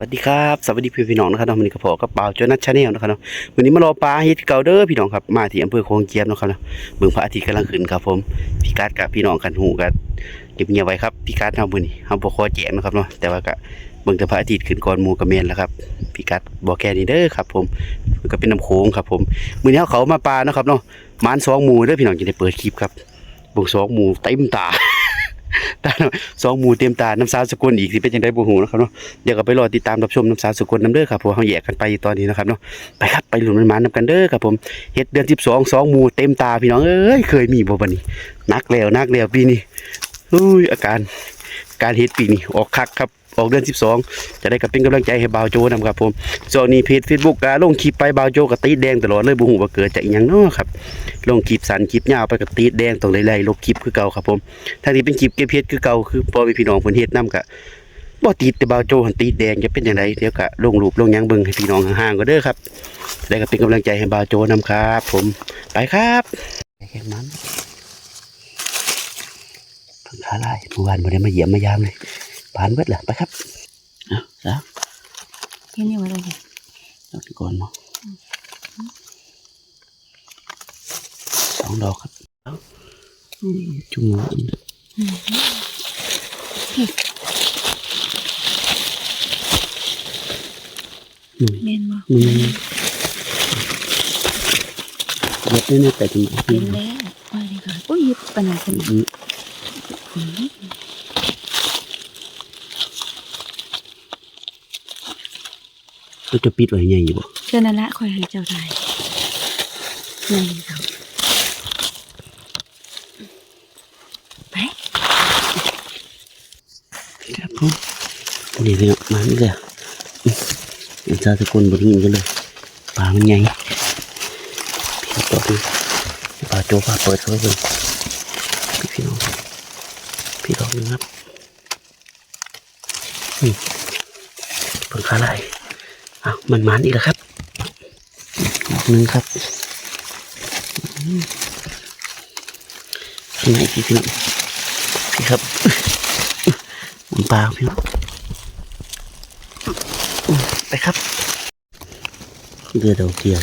สวัสดีครับสวัสดีพี่พี่น้องนะครับวันนี้ก็พอกับเปล่าเจ้านัทชาแนลนะครับเนาะวันนี้มารอปลาเฮ็ดเก่าเด้อพี่น้องครับมาที่อำเภอโคงเจียมนะครับเนาะเบิ่งพระอาทิตย์กำลังขึ้นครับผมพี่การดกับพี่น้องกันหูกันเก็บเงียบไว้ครับพี่การดเฮามื้อนี้เฮาบ่ขอแจกนะครับเนาะแต่ว่าก็เบิ่งแต่พระอาทิตย์ขึ้นก่อนมู่ก็แม่นแล้วครับพี่การดบ่แค่นี้เด้อครับ ผมมันก็เป็นน้ำโขงครับผมมื้อนี้เฮาเขามาปลานะครับเนาะมานสองหมูเด้อพี่น้องจะได้เปิดคลิปครับบิ่งสองหมูเต็มตา ตาสองหมูเต็มตาน้ำสาวสกุลอีกสิเป็นยังไงบ่หูนะครับเนาะเดี๋ยวก็ไปรอติดตามรับชมน้ำสาวสุลน้ำเด้อครับเพราะว่าเขาแยกกันไปตอนนี้นะครับเนาะไปครับไปหลุนมันมานำกันเด้อครับผมเฮ็ดเดือนสิบสองสองหมูเต็มตาพี่น้องเอ้ยเคยมีบ่บันนี้นักแล้วนักแล้วปีนี้อุ้ยอาการการเฮ็ดปีนี้ออกคักครับ ออกเดือน 12 จะได้กับเป็นกำลังใจให้บ่าวโจนำครับผมส่วนนี้เพจ Facebook ก็ลงคลิปไปบ่าวโจก็ตีแดงตลอดเลยบ่ฮู้ว่าเกิดจากอีหยังเนาะครับลงคลิปสันคลิปยาวไปก็ตีแดงต้องไล่ๆลบคลิปคือเก่าครับผมถ้าที่เป็นคลิปเก็บเฮ็ดคือเก่าคือพอมีพี่น้องเพิ่นเฮ็ดนํก็บ่ติดแต่บ่าวโจหันติดแดงจะเป็นอย่างไรเดี๋ยวก็ลงรูปลงยังเบิ่งให้พี่น้องห่างๆก็เด้อครับแล้วก็เป็นกำลังใจให้บ่าวโจนำครับ ผมไปครับแค่นั้นเพิ่งขาลายเมื่อวานบ่ได้มาเยี่ยมมายามเลย ผ่านเบิดล่ะไปครับเอาสาวเห็นอยู่อะไรเนี่ยดอกนี้ก่อนเนาะสองดอกครับเอาจุ่มหัวอีกอืมเม่นบ่อืมเย็บได้เนี่ยแต่จะมาเห็นแล้วว่าดีค่ะอุ้ยหยิบปัญญาเป็นอืมอื เราจะปิดไว้ใหญ่อยู่บ่เจ้านั่นละคอยให้เจ้าได้นั่นครับไปครับผมนี่เลยมานี่เลยอันซาตะกนบนหินกันเลยปลามันใหญ่พี่ต่อดูปลาโจปลาเปิดเขาไว้เลยพี่พี่น้องพี่ดอกหนึงครับนี่เพิ่งขาไหลอ้าว มันมันอีกแล้วครับดอกหนึงครับอืมข้างในพี่พี่น้องพี่ครับมันปลาพี่น้องอืมไปครับเรือดอกเดียว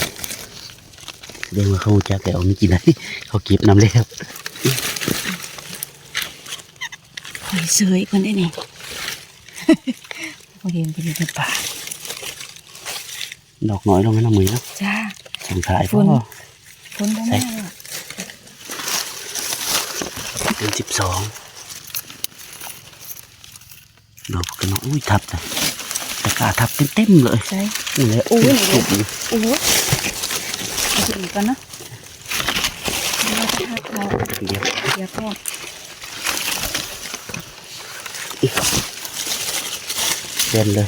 แสดงว่าเขาจะแกเอาไม่กินอะไรเขาเก็บน้ำเลยครับคอยเสยคนได้นี่พอเห็นเป็นเป็นป่า ดอกน้อยลงไหมน้องมือเนาะจ้าสงขายฝพ่อนคนบ่มาหรอกเป็นสิบสองดอกกันเนาะอุ้ยทับเลยตะกร้าทับเต็มๆเลยใช่นี่แหละโอ้ยจุกอยู่โอ้โหเอาไปอีกก่อนเนาะเราจะทักเขาเดี๋ยวเดี๋ยวพ่อเดินเลย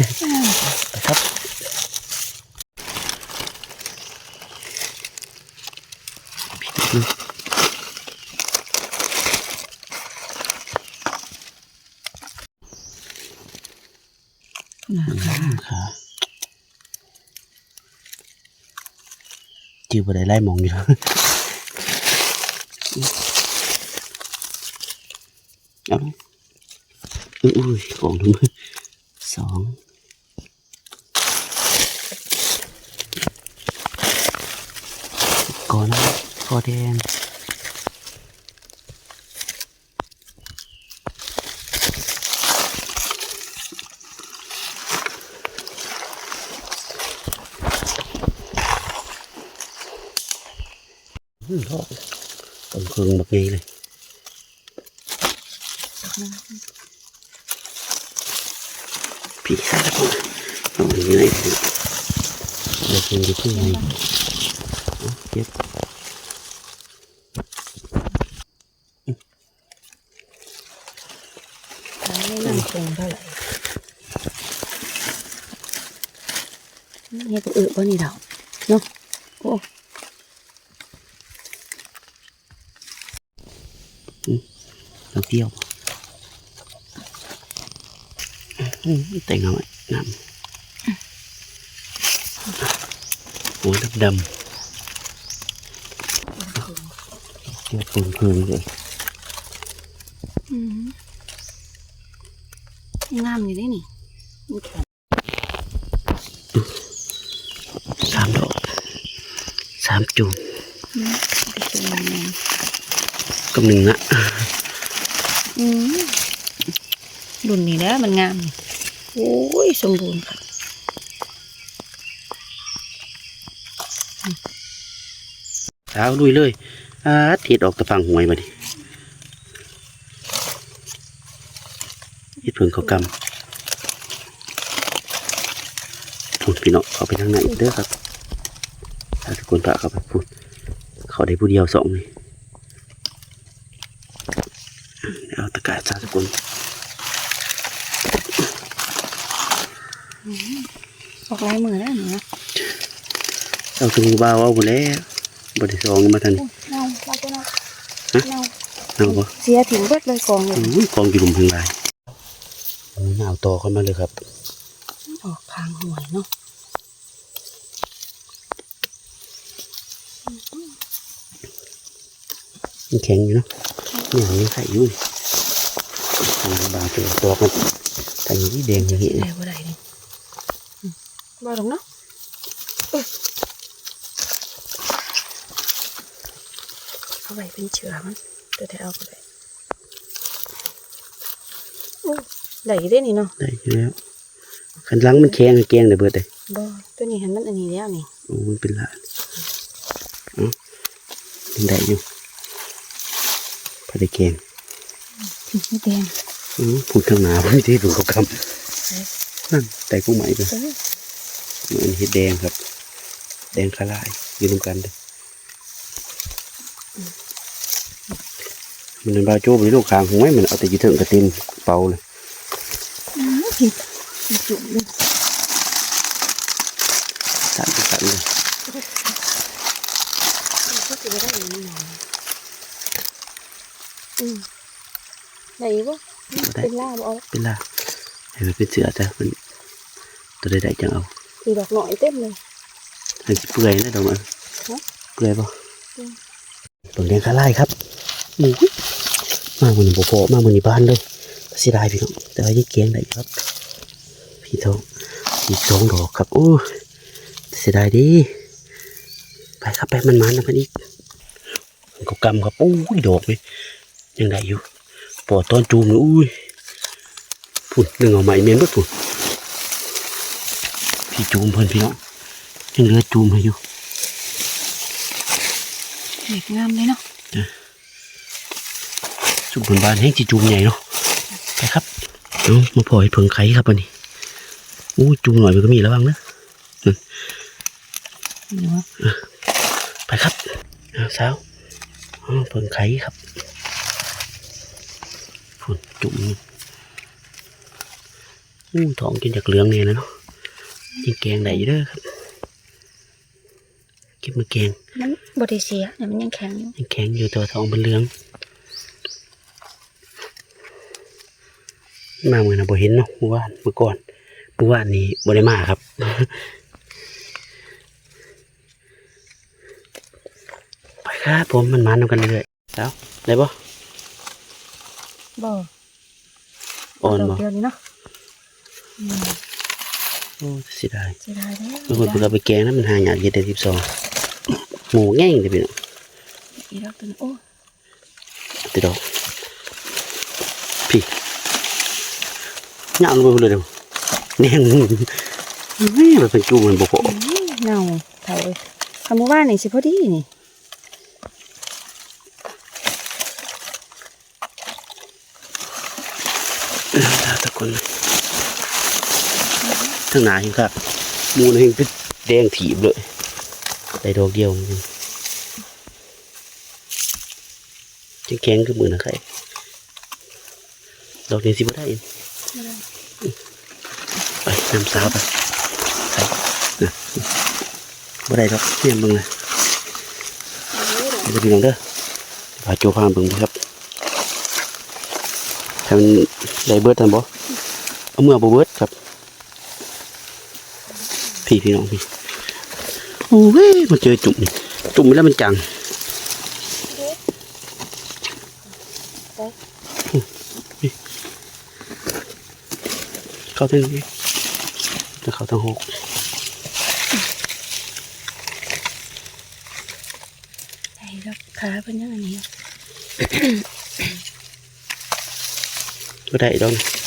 กเนี่ยของปีนี้เนา คอแดงอืมทอกต้นเครื่องแบบนี้เลย พี่ใส่แล้วก็เอาอย่างนี้เลยเดี๋ยวกินดีขึ้นไงเอาเก็บ ไม่นั่งคงเท่าไหร่ นี่ก็เออบ่นี่ดอกเนาะโอ้น้ำเปรี้ยวอืม จุ่มนะไปเจอมันแมงกับหนึ่งนะอืมรุ่นนี้แหล้วมันงามนี่โอ้ย สมบูรณ์ค่ะสาวลุยเลยอาเทียดออกตะฟังหวยมาดิเฮ็ดเพิ่งเขากำพูดพี่น้องเขาไปทางไหนอีกเด้อครับถ้าทุก คนพาเขาไปพูดเขาได้ผู้เดียวสองนี่เดี๋ยวเอาตะกร้าสาทุกคนออกลายมือแล้วนี่นะเอาถึงบ่าวเอาหมดแล้วบไดิสองมาทันโอ้ยเน่าเราก็เน่าฮะเน่าเอาบ่เสียถึงเบิดเลยกองเลยอื้อกองอยู่หลุมเพียงไรโอ้ยหนาวต่อเข้ามาเลยครับ ออกทางหวยเนาะ มันแข็งอยู่เนาะเนี่ยยังไข่อยู่นี่ทางบางตัวตัวมันแต่อย่างนี้แดงอย่างนี้ได้บ่ได้นี่อืมบ่หรอกเนาะเอ้ยเอาไว้เป็นเชื้อมันเดี๋ยวได้เอาไปเลยโอ้ไหลได้นี่เนาะได้อยู่แล้วขันหลังมันแข็งแกงเลยเบิดเลยบ่ตัวนี้เห็นมันอันนี้แล้วนี่โอ้มันเป็นลานอ๋อยังได้อยู่ พอได้แกงนี่แดงอือพูดข้างหน้าไม่ได้ดูเขาคำนั่นแต่กุ้งไหมไปเอ้ยเหมือนเห็ดแดงครับ แดงคาลายอยู่รวมกันเลยมันเป็นบาโจ้บริโลกคางหวยมันเอาแต่อยีเถิงกระเต็มเป่าเลยอืมผิดผิดจุ่มเลยสั่นไปสั่นเลยก็จะได้ อย่างนี้หน่อยอืมไหนบ่เป็นล่าบ่เอาเป็นล่ะให้มันเป็นเสือจ้ะมันตัวใดๆจังเอาอีดอกหน่อยเต็มเลยให้สิเปื่อยนะดอกมันฮะเปื่อยป่ะอืมตัวแดงคาลายครับหมูมากมันบ่พอมากมันในบ้านเลยเสียดายพี่น้องแต่ว่ายี่เกียงได้อยู่ครับ พี่ทองอีกสองดอกครับโอ้เสียดายดิไปครับไปมันมันนะพันอีกมันก็กำครับโอ้ยดอกเลย ยังได้อยู่ปอดตอนจูมเลยอุ้ยพุ่นหนึ่งเอาใหม่เมียนเบิดพุ่นพี่จูมเพิ่นพี่น้องยังเหลือจูมให้อยู่เด็กงามเลยเนาะจุ่มบนบานแห้งจีจูมใหญ่เนาะไปครับเอามาพอให้เพิงไข่ครับวันนี้อู้จูมหน่อยมันก็มีระวังนะเนาะไปครับเอาสาวเอาเพิงไข่ครับฝุ่น จุ่มอู้ท้องกินจากเหลืองเนี่ยนะเนาะยังแกงได้อยู่เด้อครับเก็บมาแกงมันบ่ได้เสียแต่มันยังแข็งอยู่ยังแข็งอยู่แต่ว่าท้องมันเหลืองมาเมื่อนะบ่เห็นเนาะเมื่อวานเมื่อก่อนเมื่อวานนี้บ่ได้มาครับไปครับผมมันมานำกันเรื่อยๆแล้วได้บ่บ่ อ่อนดบ่กเดียวนี่เนาะอืมโอ้เสียดายเสียดายแล้วบางคนเพิ่นเอาไปแกงแล้วมันหายากเย็ดได้12หมูแง่งเด้อพี่น้องอีดอกตัวนี้โอ้ติดดอกพี่ย่างลงไปเลยเด้อแน่งแม่มันเป็นจูมันบ่พอยเน่าเท่าเลยคำว่านี่สิพอดีนี่ ตาตะ คนทั้งหนาเห็นครับหมูนี่เห็นเป็นแดงถีบเลยได้ดอกเดียวจริงจะแข็งคือมือนะใครดอกนี้สิบ่ได้อีกไปนำสาวไปใส่นะบ่ได้ดอกเตรียมเบิ่งเลยเดี๋ยวพี่น้องเด้อพาโจพาเบิ่งบ่ครับถ้ามันได้เบิดทันบ่ เอาเมื่อบ่เบิดครับ พี่พี่น้องพี่โอ้ยมาเจอจุ่มนี่จุ่มไปแล้วมันจังนี่เข้าทางนี้จะเข้าทางหกไอ้ดอกขาเป็นยังไงนี่ก็ได้ดอกนี่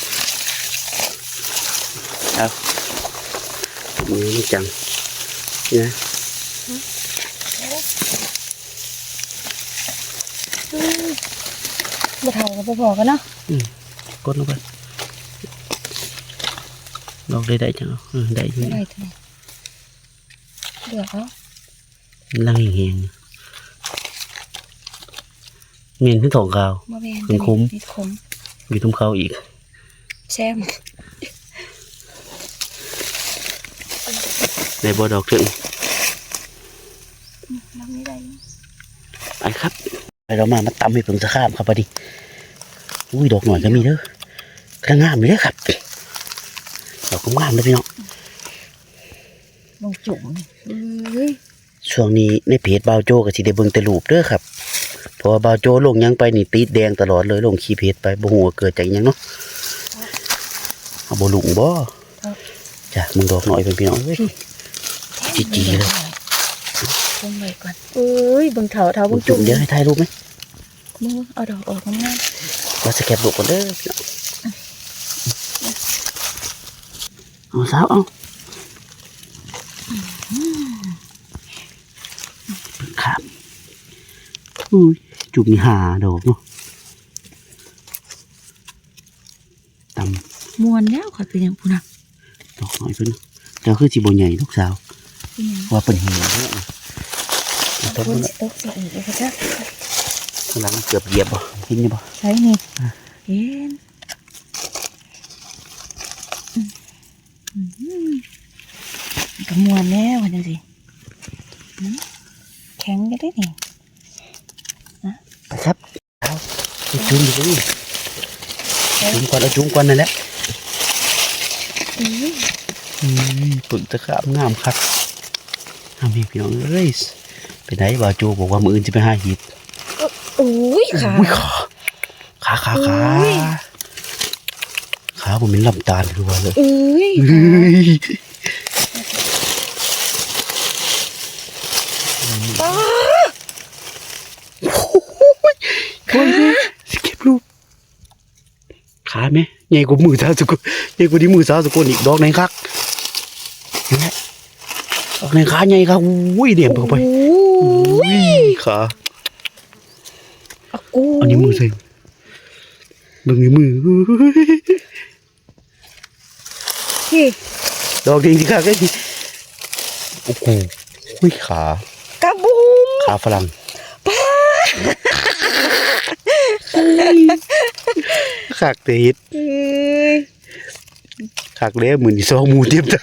เอามือมันจังนี่นะบ่เท่ากับบ่พอกันเนาะกดลงไปดอกได้ได้จังเอาเออได้อยู่ได้นี่เท่าไหร่เลือกเอาลังแหงๆเมียนขึ้นถองกาวบ่แม่นเป็นคุ้มติดคมอยู่ทุ่มเขาอีกแซม ในบ่อดอกถึงน้ำนี้ได้ไปครับไปเรามามาตำให้เพิ่งสะข้ามครับพอดีอุ้ยดอกหน่อยก็มีเด้อกระงามเลยเด้อครับดอกก็งามเลยพี่น้องลงจุ่มเอ้ยช่วงนี้ในเพจบาวโจก็สิได้เบิ่งแต่รูปเด้อครับเพราะว่าบาวโจลงหยังไปนี่ติดแดงตลอดเลยลงขี้เพจไปบ่ฮู้ว่าเกิดจากหยังเนาะเอาบ่ลุงบ่จ้ะมึงดอกหน่อยเป็นพี่น้องเอ้ย จีจีเลยลงไปก่อนเอ้ยบิ่งเถาเถาบุญงจุ่มเดี๋ยวให้ถ่ายรูปไหมมึงเอาดอกออกง่ายว่าสแคปรูปก่อนเด้อเอาสาวเอาครับอุ้ยจุ่มหาดอกเนาะตำมวนแล้วข่อยเป็นหยังพุ่นน่ะดอกน้อยเพิ่นเดี๋ยวคือสิบ่ใหญ่ลูกสาว ว่าเป็นเหี่ยวเด้อเอาต้นพุ่นนั้นสิตกใส่อีกเลยค่ะจ้ะข้างหลังเกือบเหยียบบ่กินนี่บ่ใช่นี่เห็นอืมอืมก็มวนแล้วว่าจังซี่อืมแข็งก็ได้นี่ไปครับเอาไปจุ่มอยู่ตรงนี้จุ่มก่อนเอาจุ่มก่อนนั่นแหละอืออืมผลตะขามงามครับ ทำให้พี่น้องเอ้ยไปไหนบ่าวโจบอกว่ามืออื่นจะไปหาเหิดอุ้ยขาอุ้ยขาขาขาขาอุ้ยขาผมเป็นลำตาลรัวเลยเอ้ยเฮ้ยป้าโอ้ยสเก็บรูปขาไหมใหญ่กว่ามือสาวสกุลใหญ่กว่าที่มือสาวสกุลอีกดอกไหนครับเห็นไหม ดอกไหนขาใหญ่ครับอุ้ยเดี่ยมเข้าไปโอ้อุ้ยยขาเอากูเอานิ้วมือใส่เบิ่งนิ้วมือพี่ดอกจริงสิค่ะแค่นี้โอ้โหอุ้ยขากระบุมขาฝรั่งขากเตฮิดเอ้ยขากเล่เหมือนซองหมูเทียมจ้ะ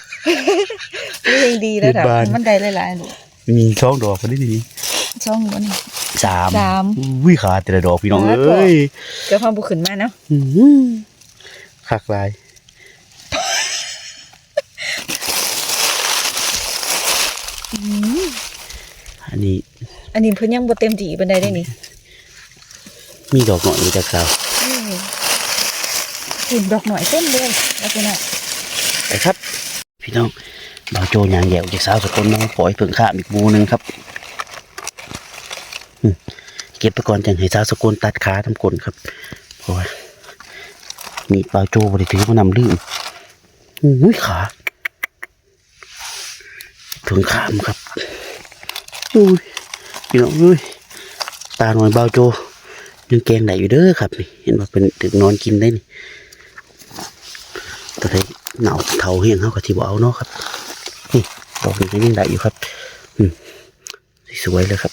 เรื่องดีแล้วเบิดบานมันได้หลายๆลูกมีช่องดอกพอดีนี้ช่องหัวนี่สามสามอุ้ยขาแต่ละดอกพี่น้องขาเอ้ยเดี๋ยวความบุขึ้นมาเนาะอื้อหือขากลายอืมอันนี้ อันนี้เพิ่นยังบ่เต็มที่บันไดได้นี่ มีดอกหน่อยอยู่จากสาวเห็นดอกหน่อยเต็มเลยแล้วเป็นอะไปครับ พี่น้อง บ่าโจยางแยวจากสาวสกุลมาปล่อยเพิ่งข้ามอีกบูนึงครับเก็บไปก่อนจังให้สาวสกุลตัดขาทำกลครับเพราะว่ามีบ่าโจบริถือมานำลืมอุ้ยขาถึงข้ามครับอุ้ยพี่น้องเอ้ยตาหน่อยบ่าโจยังแกงไหนอยู่เด้อครับนี่เห็นว่าเป็นถึงนอนกินได้นี่ตอนนี้หนาวเทาเฮียงเขาก็ที่บ่เอาเนาะครับ นี่ดอกนี้ก็ยังได้อยู่ครับอืมสวยเลยครับ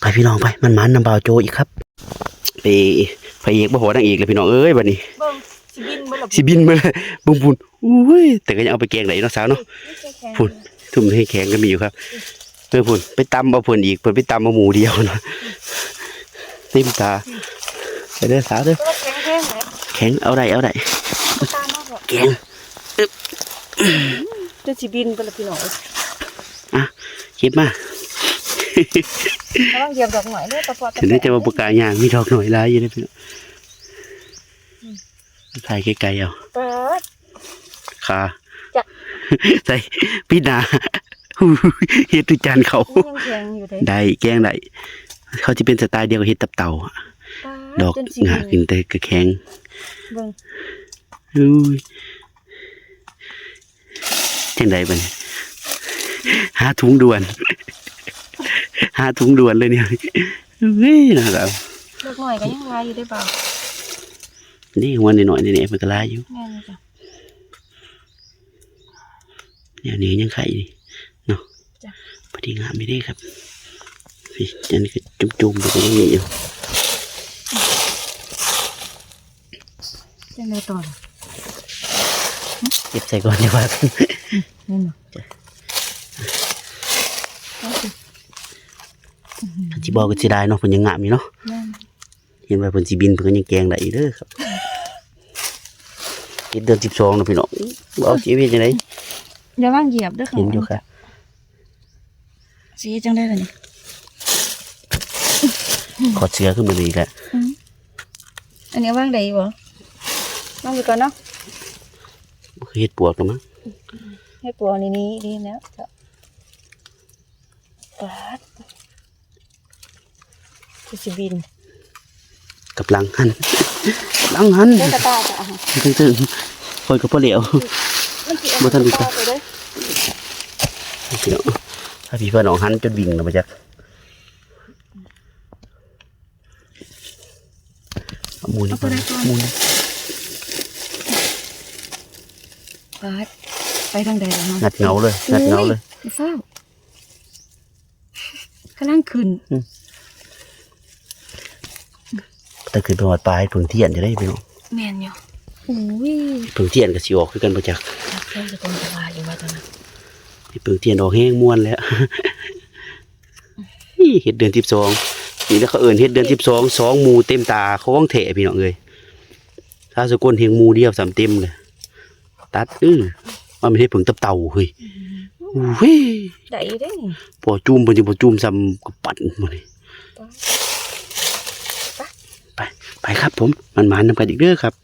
ไปพี่น้องไปมันมันนำบ่าวโจอีกครับไปพระเอกบ่หัวนางเอกเลยพี่น้องเอ้ยบัดนี้เบิ่งสิบินบ่ล่ะสิบินมาเลยบุ้มบุญอุ้ยแต่ก็ยังเอาไปแกงไหนเนาะสาวเนาะพุ่นทุ่มให้แข็งก็มีอยู่ครับเพื่อพุ่นไปตำเอาพุ่นอีกเพิ่นไปตำเอาหมูเดียวเนาะติมตาไปเด้อสาวเด้อก็แข็งแข็งไหมแข็งเอาได้เอาได้ตามมากบ่แกง จะสิบินไปละพี่น้องอะเก็บมาระวังเหยียบดอกหน่อยเด้อตะปอดถึงได้จะมาประกาศอย่างมีดอกหน่อยหลายอยู่เลยพี่น้องถ่ายไกลๆเอาเปิดขาจ้ะใส่พี่นาอู้เฮ็ดด้วยจานเขายังแข็งอยู่เด้ได้แกงได้เขาจะเป็นสไตล์เดียวกับเฮ็ดตับเต่าอะดอกจนสิงาบิขึ้นแต่กระแข็งเบิ่งอุ้ย จังไดบัดนี้หาถุงด่วน หาถุงด่วนเลยเนี่ยเฮ้ยนะครับดอกหน่อยก็ยังลายอยู่ได้เปล่านี่หัวนิดหน่อยๆนี่มันก็ลายอยู่แม่นจ้ะเนี่ยนี่ยังไข่นี่เนาะจ้ะพอดีงามไม่ได้ครับนี่อันนี้ก็จุ่มๆไปก็ยังมีอยู่จังได๋ต่อ เก็บใส่ก่อนดีกว่ากันนี่เนาะเอาสิถ้าสิบอกก็สิได้เนาะเพิ่นยังงามอยู่เนาะแม่นเห็นว่าเพิ่นสิบินเพิ่นก็ยังแกงได้อยู่เด้อครับเฮ็ดเดือน12เนาะพี่น้องบ่เอาสิเฮ็ดจังได๋อย่าวางเหยียบเด้อค่ะเห็นอยู่ค่ะสีจังได้ล่ะนี่ขอดเสื้อขึ้นมาอีกแล้วอืมอันนี้วางได้บ่วางไปก่อนเนาะ เฮ็ดปวกแล้วมั้งให้ปัวนี่นี่ดีแล้วจ้ะปัดคือสิบินกับลังหันลังหันเด้อกระตายจ้ะอะตึงๆคอยก็บ่เหลียวมันสิบ่ทันดีกจ้ะไปเด้อพี่น้องถ้าพี่เพิ่นเอาหันจนวิ่งแล้วบ่จักเอาหมูนี่ก่อนหมูนี่ ปัดไปทางใดล่ะเนาะงัดเงาเลยงัดเงาเลยอุ้เฝ้าวกำลังขึ้นแต่คือไปหอดปลายเพิ่งเทียนจะได้พี่น้องแม่นอยู่อุ้ยเพิ่งเทียนก็สิออกคือกันบ่จักจักเพิ่นจะเป็นสบายอยู่ว่าตอนนั้นนี่เพิ่งเทียนออกแห้งม่วนแล้วนี่เฮ็ดเดือน12นี่แล้วเขาเอิ้นเฮ็ดเดือน12สองหมู่เต็มตาของแท้พี่น้องเอ้ยถ้าสกุลเฮงหมู่เดียวสามเต็มเลย ตัดอื้อมันไม่ใช่เพิ่งตับเต่าเฮ้ยเฮ้ยได้เด้นี่พอจุ่มเพิ่นสิบ่จุ่มซ้ำกับปั่นหมดนี่ไปไปครับผมมันมานำกันอีกเด้อครับ